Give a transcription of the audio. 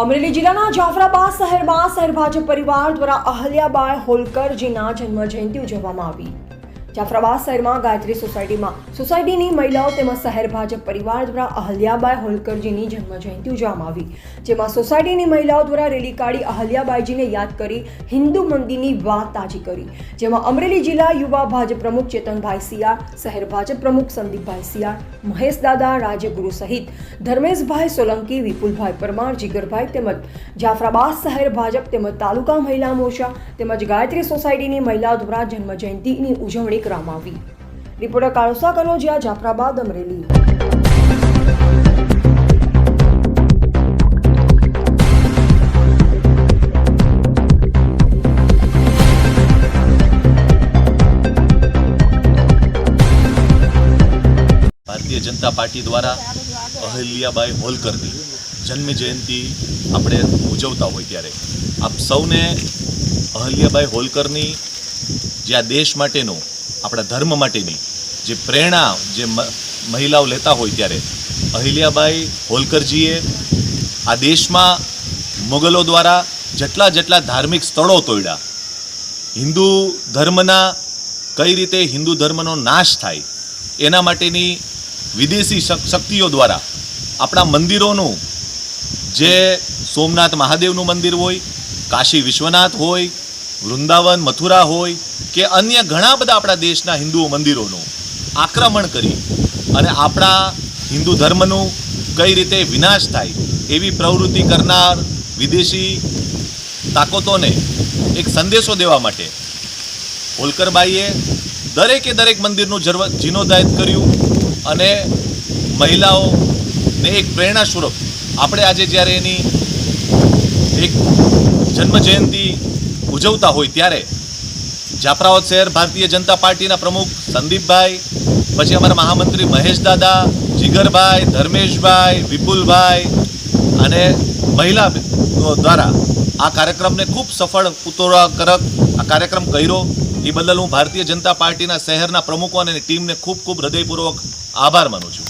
અમરેલી જિલ્લાના જાફરાબાદ શહેરમાં શહેર ભાજપ પરિવાર દ્વારા અહલ્યાબાઈ હોલકરજીના જન્મ જયંતિ ઉજવવામાં આવી. જાફરાબાદ શહેરમાં ગાયત્રી સોસાયટીમાં. સોસાયટીની મહિલાઓ તેમજ શહેર ભાજપ પરિવાર દ્વારા અહલ્યાબાઈ હોલકરજીની જન્મ જયંતિ ઉજવવામાં આવી. જેમાં સોસાયટીની મહિલાઓ દ્વારા રેલી કાઢી અહલ્યાબાઈજીને યાદ કરી હિન્દુ મંદિરની વાત તાજી કરી. જેમાં અમરેલી જિલ્લા યુવા ભાજપ પ્રમુખ ચેતનભાઈ સિયાર શહેર ભાજપ પ્રમુખ સંદીપભાઈ સિયાર મહેશ દાદા રાજગુરુ સહિત ધર્મેશભાઈ સોલંકી, વિપુલભાઈ પરમાર, જીગરભાઈ તેમજ જાફરાબાદ શહેર ભાજપ તેમજ તાલુકા મહિલા મોરચા તેમજ ગાયત્રી સોસાયટીની મહિલાઓ દ્વારા જન્મજયંતિની ઉજવણી કરવામાં રામાવી રિપોર્ટર કાળસા કનોજિયા જાફરાબાદ અમરેલી. ભારતીય જનતા પાર્ટી દ્વારા અહલ્યાબાઈ હોલકરની જન્મ જયંતિ આપણે ઉજવતા હોય ત્યારે. આપ સૌને અહલ્યાબાઈ હોલકરની જે આ દેશ માટેનું આપણા ધર્મ માટેની જે પ્રેરણા જે મહિલાઓ લેતા હોય ત્યારે, અહિલ્યાબાઈ હોલકરજીએ આ દેશમાં મુગલો દ્વારા જેટલા જેટલા ધાર્મિક સ્થળો તોડ્યા, હિન્દુ ધર્મના કઈ રીતે હિન્દુ ધર્મનો નાશ થાય, એના માટેની વિદેશી શક- શક્તિઓ દ્વારા આપણા મંદિરોનું જે સોમનાથ મહાદેવનું મંદિર હોય, કાશી વિશ્વનાથ હોય વૃંદાવન, મથુરા હોય કે અન્ય ઘણા બધા આપણા દેશના હિન્દુ મંદિરોનું આક્રમણ કરી અને આપણા હિન્દુ ધર્મનું કઈ રીતે વિનાશ થાય એવી પ્રવૃત્તિ કરનાર વિદેશી તાકાતોને એક સંદેશો દેવા માટે હોલકરબાઈએ દરેકે દરેક મંદિરનું જર્વ, જીર્ણોદ્ધાર કર્યું અને મહિલાઓને એક પ્રેરણા સ્વરૂપ આપણે આજે જ્યારે એની એક જન્મ જયંતિ ઉજવતા હોય ત્યારે જાફરાબાદ શહેર ભારતીય જનતા પાર્ટીના પ્રમુખ સંદીપભાઈ, પછી અમારા મહામંત્રી મહેશ દાદા, જીગરભાઈ, ધર્મેશભાઈ, વિપુલભાઈ અને મહિલા દ્વારા આ કાર્યક્રમને ખૂબ સફળ ઉત્તરાકરક આ કાર્યક્રમ કર્યો. એ બદલ હું ભારતીય જનતા પાર્ટીના શહેરના પ્રમુખો અને ટીમને ખૂબ ખૂબ હૃદયપૂર્વક આભાર માનું છું.